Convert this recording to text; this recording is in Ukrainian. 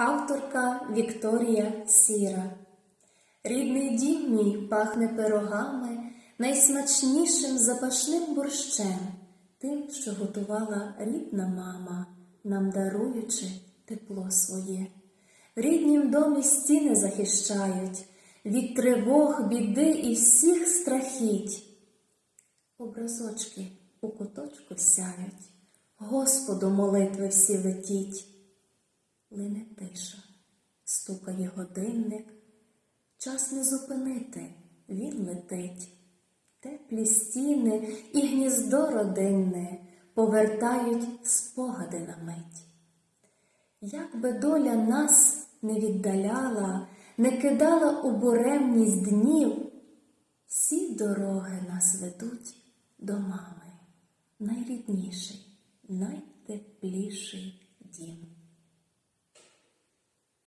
Авторка Вікторія Сіра. Рідний дім мій пахне пирогами, найсмачнішим запашним борщем, тим, що готувала рідна мама, нам даруючи тепло своє. В ріднім домі стіни захищають від тривог, біди і всіх страхіть. Образочки у куточку сяють, Господу молитви всі летіть. Лине тиша, стукає годинник, час не зупинити, він летить. Теплі стіни і гніздо родинне повертають спогади на мить. Як би доля нас не віддаляла, не кидала у буремність днів, всі дороги нас ведуть до мами, найрідніший, найтепліший дім.